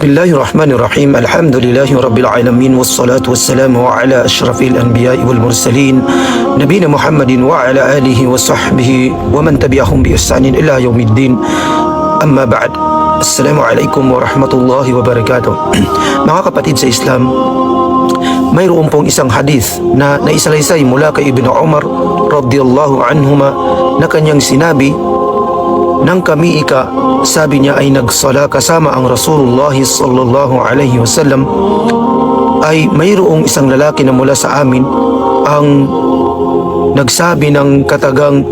Bismillahirrahmanirrahim. Alhamdulillahi Rabbil alamin wassalatu wassalamu ala asyrafil anbiya'i wal mursalin nabiyina Muhammadin wa ala alihi wa sahbihi wa man tabi'ahum bi ihsanin ila yaumiddin. Amma ba'd. Assalamu alaikum wa rahmatullahi wa barakatuh. Mga kapatid sa Islam, mayroon pong isang hadith na naisalaysay mula kay Ibn Umar radhiyallahu anhuma na kanyang sinabi nang kami ika, sabi niya ay nagsala kasama ang Rasulullah sallallahu alaihi wasallam ay mayroong isang lalaki na mula sa amin ang nagsabi ng katagang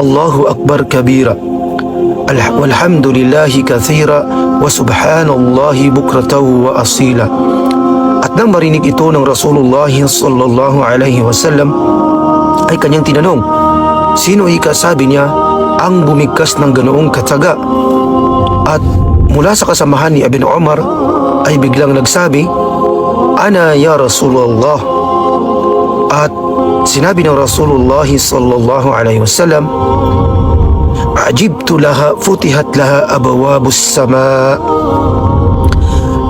Allahu Akbar kabira Al- walhamdulillahi kathira wa subhanallahi bukratahu wa asila. At nang marinig ito ng Rasulullah sallallahu alaihi wasallam ay kanyang tinanong Sino ika? Sabi niya ang bumigkas ng ganoong kataga? At mula sa kasamahan ni Ibn Umar ay biglang nagsabi, Ana ya Rasulullah. At sinabi ng Rasulullah sallallahu alaihi wasallam, Ajibtu laha futihat laha abawabus sama.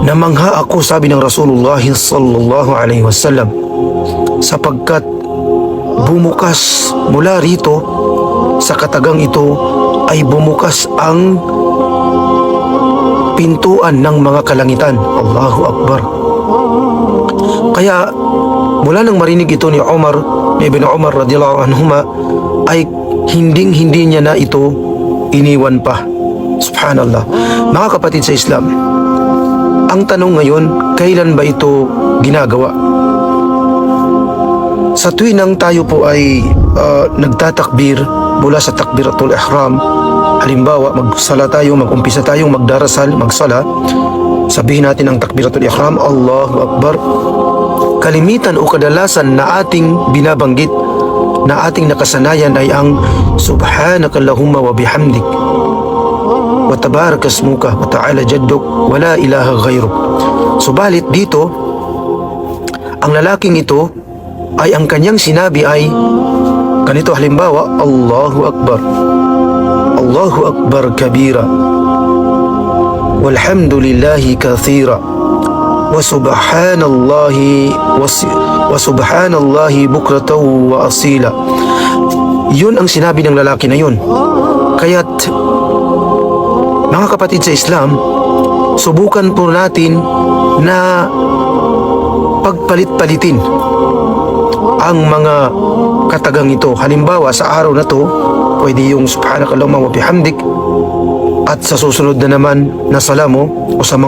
Namangha ako sabi ng Rasulullah sallallahu alaihi wasallam sapagkat bumukas mula rito sa katagang ito ay bumukas ang pintuan ng mga kalangitan. Allahu Akbar. Kaya mula nang marinig ito ni Umar, ni Ibn Umar radiyallahu anhuma ay hinding hindi niya na ito iniwan pa. Subhanallah. Mga kapatid sa Islam, ang tanong ngayon, kailan ba ito ginagawa? Sa tuwinang tayo po ay uh, nagtatakbir mula sa takbiratul ihram, halimbawa magsala tayo, magumpisa tayong magdarasal, magsala, sabihin natin ang takbiratul ihram, Allahu Akbar. Kalimitan o kadalasan na ating binabanggit na ating nakasanayan ay ang Subhanakallahumma wa bihamdik wa tabarakasmuka wa ta'ala jadduk wa la ilaha ghayruk. Subalit dito, ang lalaking ito ay ang kanyang sinabi ay ganito halimbawa Allahu Akbar. Allahu Akbar kabira. Walhamdulillahi kathira. Was- wa subhanallahi bukratahu wa asila. Yun ang sinabi ng lalaki na yun. Kaya't mga kapatid sa Islam subukan po natin na pagpalit-palitin ang mga katagang ito. Halimbawa, sa araw na to, pwede yung subhanakallahumma wa bihamdik at sa susunod na naman na salamo o sa mga